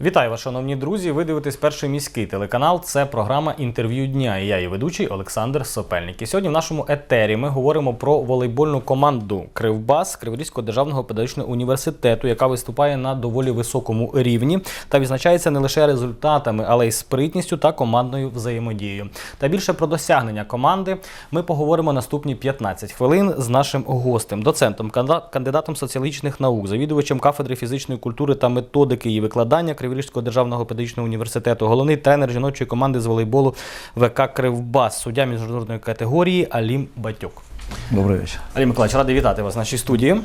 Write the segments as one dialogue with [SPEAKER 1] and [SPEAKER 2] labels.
[SPEAKER 1] Вітаю вас, шановні друзі. Ви дивитесь перший міський телеканал. Це програма інтерв'ю дня. І я її ведучий Олександр Сопельник. І сьогодні в нашому етері ми говоримо про волейбольну команду Кривбас Криворізького державного педагогічного університету, яка виступає на доволі високому рівні та відзначається не лише результатами, але й спритністю та командною взаємодією. Та більше про досягнення команди ми поговоримо наступні 15 хвилин з нашим гостем, доцентом, кандидатом соціологічних наук, завідувачем кафедри фізичної культури та методики і викладання Криворізького державного педагогічного університету, головний тренер жіночої команди з волейболу ВК Кривбас, суддя міжнародної категорії Алім Батюк.
[SPEAKER 2] Добрий вечір.
[SPEAKER 1] Алім Миколаївич, радий вітати вас в нашій студії.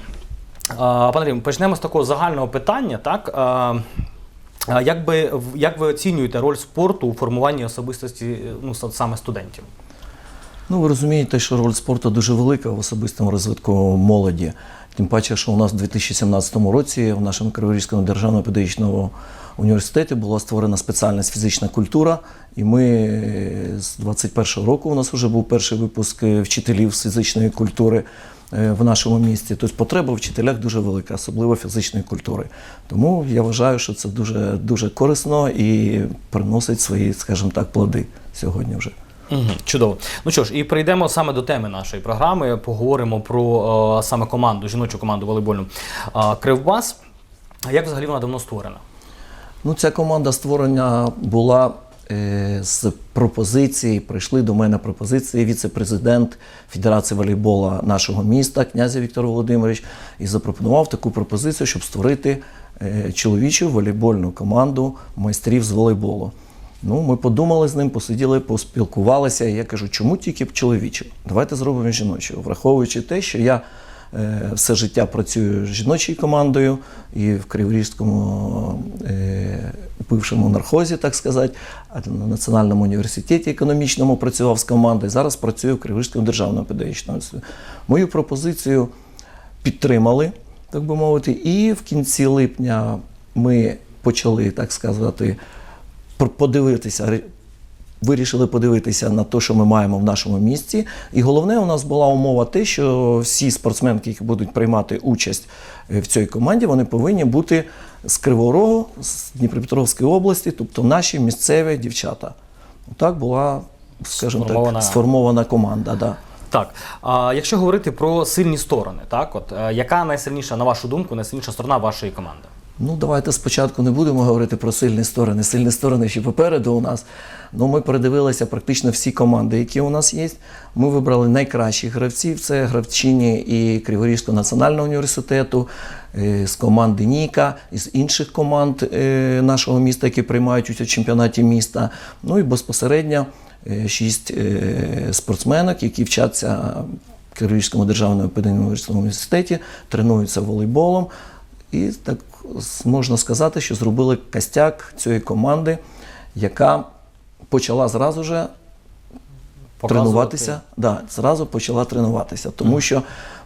[SPEAKER 1] Пане Алім, почнемо з такого загального питання. Так? Як, би, як ви оцінюєте роль спорту у формуванні особистості ну, саме студентів?
[SPEAKER 2] Ну, ви розумієте, що роль спорту дуже велика в особистому розвитку молоді. Тим паче, що у нас у 2017 році в нашому Криворізькому державному педагогічному університеті була створена спеціальність фізична культура. І ми е, з 21 року у нас вже був перший випуск е, вчителів з фізичної культури е, в нашому місті. Тобто потреба в вчителях дуже велика, особливо фізичної культури. Тому я вважаю, що це дуже, дуже корисно і приносить свої, скажімо так, плоди сьогодні вже.
[SPEAKER 1] Угу, чудово. Ну що ж, і прийдемо саме до теми нашої програми. Поговоримо про е, саме команду, жіночу команду волейбольну е, Кривбас. Як взагалі вона давно створена?
[SPEAKER 2] Ну, ця команда створення була е, з пропозиції. Прийшли до мене пропозиції віце-президент Федерації волейбола нашого міста, князя Віктор Володимирович, і запропонував таку пропозицію, щоб створити е, чоловічу волейбольну команду майстрів з волейболу. Ну, ми подумали з ним, посиділи, поспілкувалися. І я кажу, чому тільки чоловічу? Давайте зробимо жіночу, враховуючи те, що я е, все життя працюю з жіночою командою і в Криворізькому е, бившому нархозі, так сказати, на Національному університеті економічному працював з командою. Зараз працюю в Криворізькому державному педагогічному університеті. Мою пропозицію підтримали, так би мовити, і в кінці липня ми почали, так сказати, подивитися. Вирішили подивитися на те, що ми маємо в нашому місті. І головне, у нас була умова те, що всі спортсменки, які будуть приймати участь е, в цій команді, вони повинні бути з Кривого Рогу, з Дніпропетровської області, тобто наші місцеві дівчата. Так була, скажімо
[SPEAKER 1] Сформована.
[SPEAKER 2] так, сформована команда. Да.
[SPEAKER 1] Так, а якщо говорити про сильні сторони, так, от е, яка найсильніша, на вашу думку, найсильніша сторона вашої команди?
[SPEAKER 2] Ну, давайте спочатку не будемо говорити про сильні сторони. Сильні сторони ще попереду у нас. Ну, ми передивилися практично всі команди, які у нас є. Ми вибрали найкращих гравців. Це гравчині і Криворізького національного університету, е, з команди Ніка, із інших команд е, нашого міста, які приймають участь в чемпіонаті міста. Ну і безпосередньо е, шість спортсменок, які вчаться в Криворізькому державному педагогічному університеті, тренуються волейболом. І так можна сказати, що зробили костяк цієї команди, яка почала зразу же
[SPEAKER 1] Показувати.
[SPEAKER 2] тренуватися. Да, зразу почала тренуватися, тому що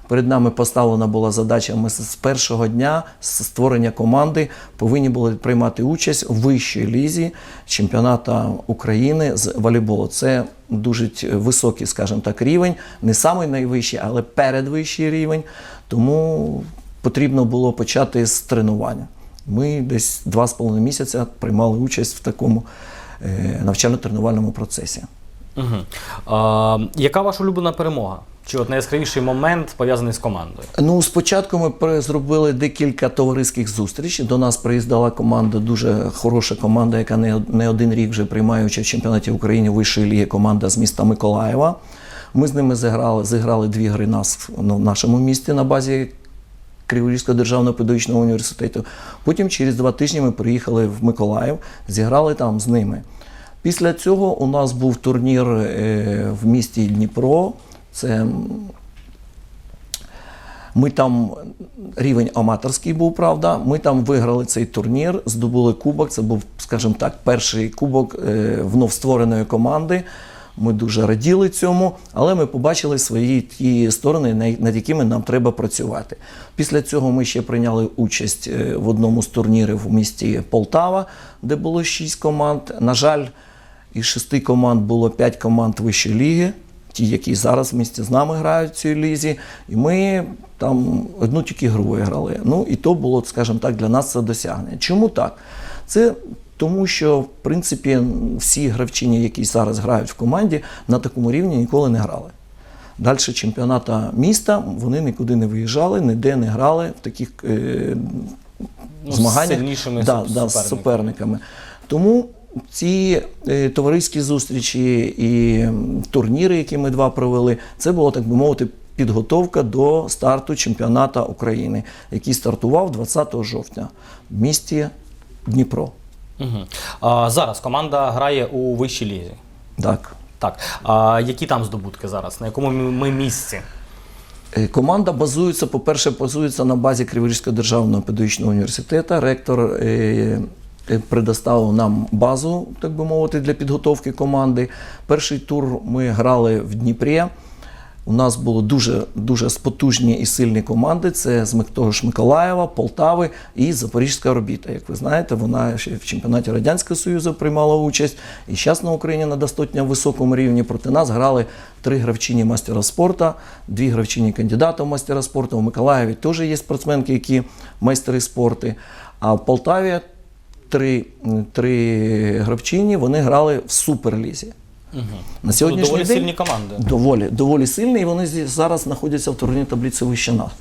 [SPEAKER 2] перед нами поставлена була задача. Ми з першого дня з створення команди повинні були приймати участь у вищій лізі чемпіонату України з волейболу. Це дуже високий, скажімо так, рівень, не самий найвищий, але передвищий рівень. Тому потрібно було почати з тренування. Ми десь два з половиною місяця приймали участь в такому е, навчально-тренувальному процесі.
[SPEAKER 1] Угу. А, яка ваша улюблена перемога? Чи от найяскравіший момент пов'язаний з командою?
[SPEAKER 2] Ну, спочатку ми зробили декілька товариських зустрічей. До нас приїздила команда, дуже хороша команда, яка не, не один рік вже приймає участь в чемпіонаті України вищої ліги, команда з міста Миколаєва. Ми з ними зіграли, зіграли дві гри нас ну, в нашому місті на базі Криворізького державного педагогічного університету. Потім через два тижні ми приїхали в Миколаїв, зіграли там з ними. Після цього у нас був турнір е, в місті Дніпро. Це ми там рівень аматорський був, правда. Ми там виграли цей турнір, здобули кубок. Це був, скажімо так, перший кубок е, вновь створеної команди. Ми дуже раділи цьому, але ми побачили свої ті сторони, над якими нам треба працювати. Після цього ми ще прийняли участь е, в одному з турнірів у місті Полтава, де було шість команд. На жаль, із шести команд було п'ять команд вищої ліги ті, які зараз в місті з нами грають в цій лізі, і ми там одну тільки гру виграли. Ну і то було, скажімо так, для нас це досягнення. Чому так? Це тому, що в принципі всі гравчині, які зараз грають в команді, на такому рівні ніколи не грали. Далі чемпіоната міста вони нікуди не виїжджали, ніде не грали в таких е,
[SPEAKER 1] Ну,
[SPEAKER 2] змаганнях
[SPEAKER 1] сильнішими
[SPEAKER 2] да,
[SPEAKER 1] суп-
[SPEAKER 2] да, з
[SPEAKER 1] суперниками.
[SPEAKER 2] суперниками. Тому ці е, товариські зустрічі і турніри, які ми два провели, це було, так би мовити, підготовка до старту чемпіоната України, який стартував 20 жовтня в місті Дніпро.
[SPEAKER 1] Угу. А, зараз команда грає у вищій лізі.
[SPEAKER 2] Так.
[SPEAKER 1] Так. А які там здобутки зараз? На якому ми- місці?
[SPEAKER 2] Е, Команда базується, по-перше, базується на базі Криворізького державного педагогічного університету. Ректор е, е, предоставив нам базу, так би мовити, для підготовки команди. Перший тур ми грали в Дніпрі. У нас було дуже дуже потужні і сильні команди. Це з того Миколаєва, Полтави і Запорізька орбіта. Як ви знаєте, вона ще в чемпіонаті Радянського Союзу приймала участь. І зараз на Україні на достатньо високому рівні проти нас грали три гравчині мастера спорту, дві гравчині кандидата в мастера спорту. У Миколаєві теж є спортсменки, які майстри спорту. А в Полтаві три, три гравчині вони грали в суперлізі.
[SPEAKER 1] Угу.
[SPEAKER 2] На сьогоднішній
[SPEAKER 1] доволі
[SPEAKER 2] день
[SPEAKER 1] сильні команди.
[SPEAKER 2] доволі, доволі сильні, і вони зараз знаходяться в турнірній таблиці вище нас.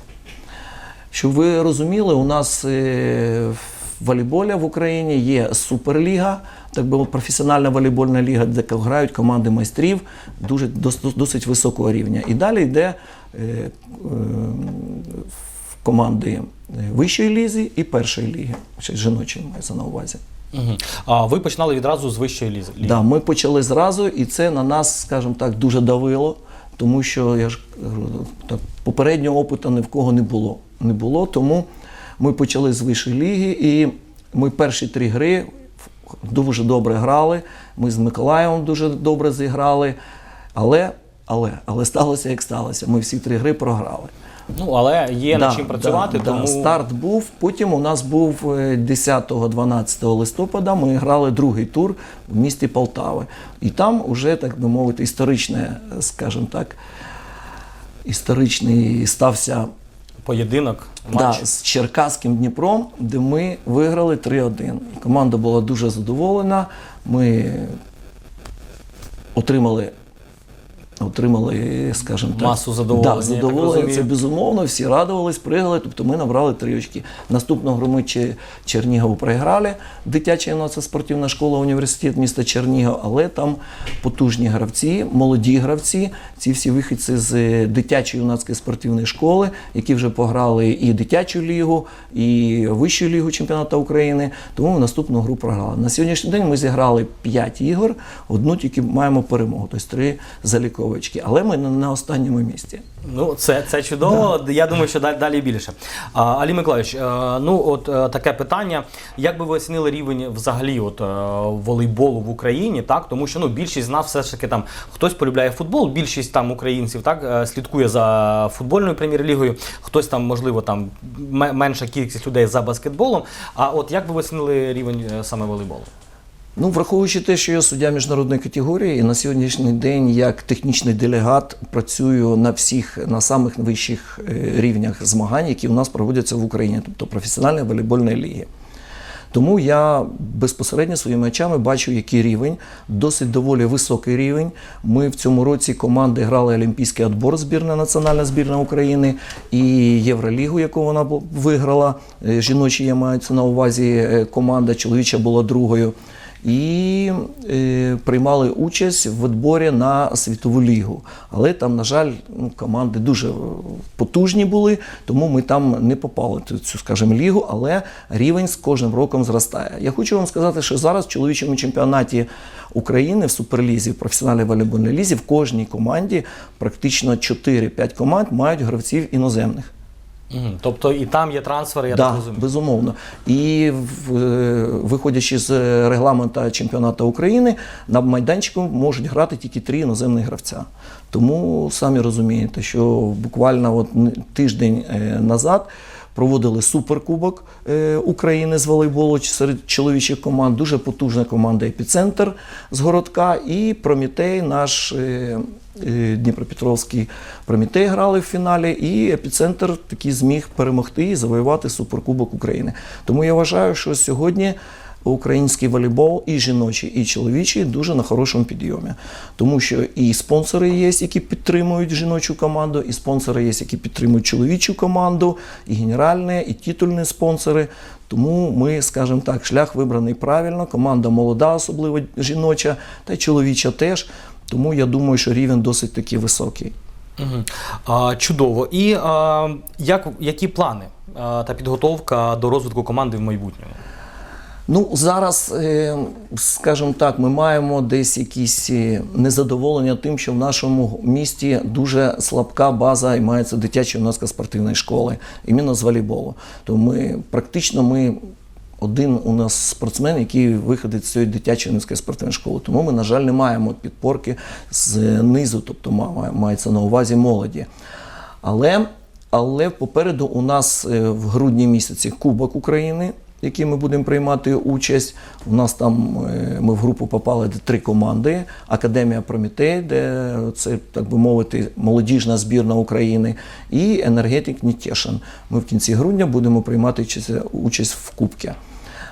[SPEAKER 2] Щоб ви розуміли, у нас е, в волейболі в Україні є суперліга, так би професіональна волейбольна ліга, де грають команди майстрів дуже досить високого рівня. І далі йде е, е, команди вищої лізі і першої ліги, жіночої мається на увазі.
[SPEAKER 1] А ви починали відразу з вищої лізи.
[SPEAKER 2] Да, ми почали зразу, і це на нас, скажімо так, дуже давило, тому що я ж так, попереднього опиту ні в кого не було. Не було, тому ми почали з вищої ліги, і ми перші три гри дуже добре грали. Ми з Миколаєвом дуже добре зіграли. Але, але, але сталося як сталося. Ми всі три гри програли.
[SPEAKER 1] Ну, але є над чим працювати,
[SPEAKER 2] да,
[SPEAKER 1] тому
[SPEAKER 2] да. Старт був. Потім у нас був е, 10-12 листопада. Ми грали другий тур в місті Полтави. І там вже, так би мовити, історичне, скажімо так, історичний стався
[SPEAKER 1] поєдинок,
[SPEAKER 2] да, з Черкаським Дніпром, де ми виграли 3-1. Команда була дуже задоволена. Ми отримали. Отримали, скажімо так,
[SPEAKER 1] Масу задоволення,
[SPEAKER 2] Да, задоволення. Це безумовно, всі радувались, пригали. Тобто ми набрали три очки. Наступного гру ми Че- Чернігову проіграли. Дитяча юнацька спортивна школа, університет міста Чернігов, але там потужні гравці, молоді гравці, ці всі вихідці з е, дитячої юнацької спортивної школи, які вже пограли і дитячу лігу, і вищу лігу чемпіонату України. Тому ми наступну гру програли. На сьогоднішній день ми зіграли 5 ігор, одну тільки маємо перемогу, тобто три заліковочки. Але ми на, останньому місці.
[SPEAKER 1] Ну, це, це чудово. Я думаю, що далі, далі більше. А, Алі Миколаївич, е, ну от е, таке питання. Як би ви оцінили рівень взагалі от, е, волейболу в Україні? Так, тому що ну більшість з нас все ж таки там хтось полюбляє футбол, більшість там українців так слідкує за футбольною прем'єр-лігою, хтось там, можливо, там менша кількість людей за баскетболом. А от як би ви оцінили рівень саме волейболу?
[SPEAKER 2] Ну, враховуючи те, що я суддя міжнародної категорії, і на сьогоднішній день як технічний делегат працюю на всіх на самих вищих е, рівнях змагань, які у нас проводяться в Україні, тобто професіональної волейбольної ліги. Тому я безпосередньо своїми очами бачу, який рівень, досить доволі високий рівень. Ми в цьому році команди грали Олімпійський відбор збірна національна збірна України і Євролігу, яку вона виграла. Е, Жіночі я маю це на увазі е, команда, чоловіча була другою. І е, приймали участь в відборі на світову лігу. Але там, на жаль, ну, команди дуже потужні були, тому ми там не попали в цю, скажімо, лігу, але рівень з кожним роком зростає. Я хочу вам сказати, що зараз в чоловічому чемпіонаті України в суперлізі, в професіональній волейбольній лізі, в кожній команді практично 4-5 команд мають гравців іноземних.
[SPEAKER 1] Тобто і там є трансфери, я
[SPEAKER 2] да,
[SPEAKER 1] так розумію.
[SPEAKER 2] безумовно. І е, виходячи з регламенту чемпіонату України, на майданчику можуть грати тільки три іноземні гравця. Тому самі розумієте, що буквально от тиждень е, назад. Проводили суперкубок е, України з волейболу серед чоловічих команд. Дуже потужна команда Епіцентр з городка і Промітей, наш е, е, Дніпропетровський Промітей грали в фіналі, і епіцентр таки зміг перемогти і завоювати суперкубок України. Тому я вважаю, що сьогодні український волейбол, і жіночий, і чоловічий дуже на хорошому підйомі. Тому що і спонсори є, які підтримують жіночу команду, і спонсори є, які підтримують чоловічу команду, і генеральні, і титульні спонсори. Тому ми, скажімо так, шлях вибраний правильно. Команда молода, особливо жіноча, та й чоловіча теж. Тому я думаю, що рівень досить таки високий.
[SPEAKER 1] Чудово. І а, як, які плани та підготовка до розвитку команди в майбутньому?
[SPEAKER 2] Ну, зараз, е, скажімо так, ми маємо десь якісь е, незадоволення тим, що в нашому місті дуже слабка база і мається дитяча юнацька спортивної школи, іменно з волейболу. То ми практично ми. Один у нас спортсмен, який виходить з цієї дитячої юнацької спортивної школи. Тому ми, на жаль, не маємо підпорки з низу, тобто ма- мається на увазі молоді. Але, але попереду у нас е, в грудні місяці Кубок України, який ми будемо приймати участь. У нас там е, ми в групу попали три команди: Академія Прометей, де це, так би мовити, молодіжна збірна України, і енергетик Нітєшин. Ми в кінці грудня будемо приймати участь- в Кубці.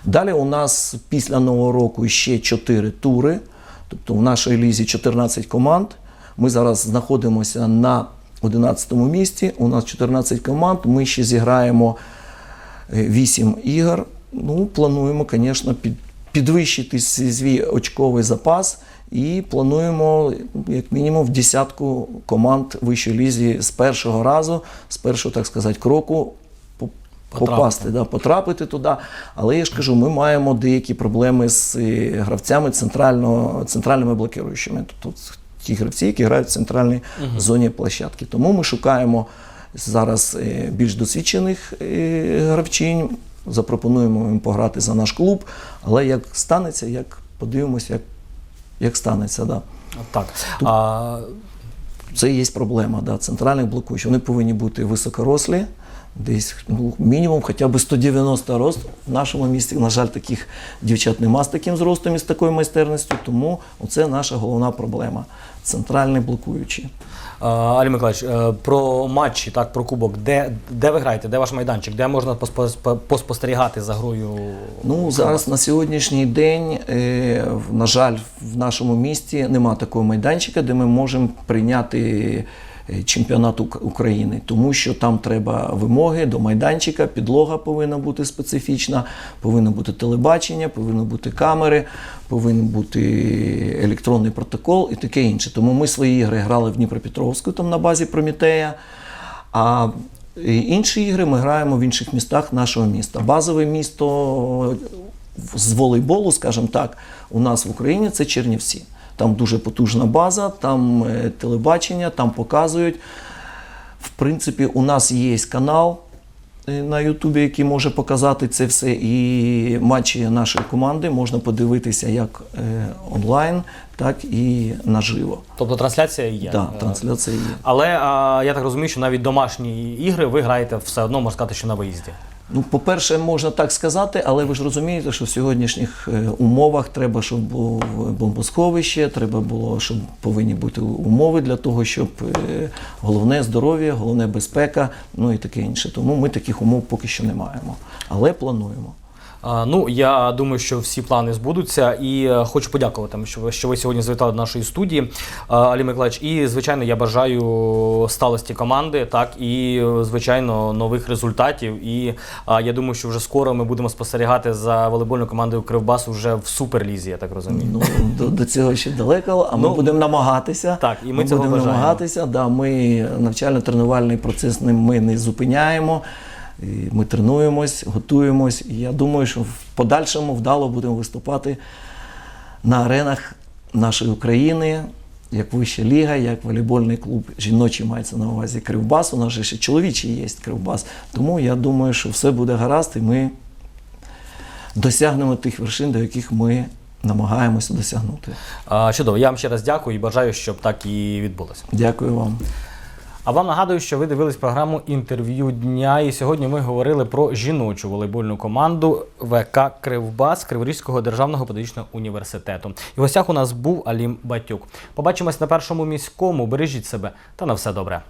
[SPEAKER 2] Далі у нас після Нового року ще 4 тури, тобто в нашій лізі 14 команд. Ми зараз знаходимося на 11 місці. У нас 14 команд. Ми ще зіграємо 8 ігор. Ну, плануємо, звісно, під, підвищити свій очковий запас і плануємо, як мінімум, в десятку команд вищої лізі з першого разу, з першого, так сказати, кроку.
[SPEAKER 1] Потрапити.
[SPEAKER 2] Попасти, да, потрапити туди. Але я ж кажу, ми маємо деякі проблеми з е, гравцями центрального, центральними блокируючими. Тобто ті гравці, які грають в центральній зоні площадки. Тому ми шукаємо зараз е, більш досвідчених е, гравчинь, запропонуємо їм пограти за наш клуб. Але як станеться, як подивимося, як, як станеться. Да.
[SPEAKER 1] Так. А,
[SPEAKER 2] Це є проблема да, центральних блокуючих. Вони повинні бути високорослі, десь ну, мінімум хоча б 190 рост. В нашому місті, на жаль, таких дівчат нема з таким зростом і з такою майстерністю, тому це наша головна проблема. Центральні блокуючі.
[SPEAKER 1] а, Алі Миколаївич, е, про матчі, так, про кубок. Де, де ви граєте? Де ваш майданчик? Де можна поспостерігати за грою?
[SPEAKER 2] Ну, зараз на сьогоднішній день, е, на жаль, в нашому місті нема такого майданчика, де ми можемо прийняти чемпіонат України, тому що там треба вимоги до майданчика, підлога повинна бути специфічна, повинно бути телебачення, повинні бути камери, повинен бути електронний протокол і таке інше. Тому ми свої ігри грали в Дніпропетровську, там на базі Прометея. А е, інші ігри ми граємо в інших містах нашого міста. Базове місто з волейболу, скажімо так, у нас в Україні це Чернівці. Там дуже потужна база, там е, телебачення, там показують. В принципі, у нас є канал е, на Ютубі, який може показати це все. І матчі нашої команди можна подивитися як е, онлайн, так і наживо.
[SPEAKER 1] Тобто трансляція є.
[SPEAKER 2] Да, трансляція є.
[SPEAKER 1] Але я так розумію, що навіть домашні ігри ви граєте все одно, можна сказати, що на виїзді.
[SPEAKER 2] Ну, по-перше, можна так сказати, але ви ж розумієте, що в сьогоднішніх е, умовах треба, щоб було бомбосховище, треба було, щоб повинні бути умови для того, щоб е, головне здоров'я, головне безпека, ну і таке інше. Тому ми таких умов поки що не маємо. Але плануємо.
[SPEAKER 1] Ну, я думаю, що всі плани збудуться, і е, хочу подякувати, що ви, що ви сьогодні завітали до нашої студії, а, Алі Миколаївич. І, звичайно, я бажаю сталості команди, так і, е, звичайно, нових результатів. І я думаю, що вже скоро ми будемо спостерігати за волейбольною командою Кривбас уже в суперлізі, я так розумію.
[SPEAKER 2] Ну, до, до цього ще далеко, а ми
[SPEAKER 1] Ну,
[SPEAKER 2] будемо намагатися.
[SPEAKER 1] так, і ми цього
[SPEAKER 2] будемо
[SPEAKER 1] бажаємо.
[SPEAKER 2] намагатися. Да, ми навчально-тренувальний процес не- ми не зупиняємо. І Ми тренуємось, готуємось. І я думаю, що в подальшому вдало будемо виступати на аренах нашої України, як вища ліга, як волейбольний клуб жіночий мається на увазі Кривбас. У нас же ще чоловічий є Кривбас. Тому я думаю, що все буде гаразд, і ми досягнемо тих вершин, до яких ми намагаємося досягнути.
[SPEAKER 1] Чудово, я вам ще раз дякую і бажаю, щоб так і відбулося.
[SPEAKER 2] Дякую вам.
[SPEAKER 1] А вам нагадую, що ви дивились програму інтерв'ю дня. І сьогодні ми говорили про жіночу волейбольну команду ВК Кривбас Криворізького державного педагогічного університету. І в гостях у нас був Алім Батюк. Побачимось на першому міському. Бережіть себе та на все добре.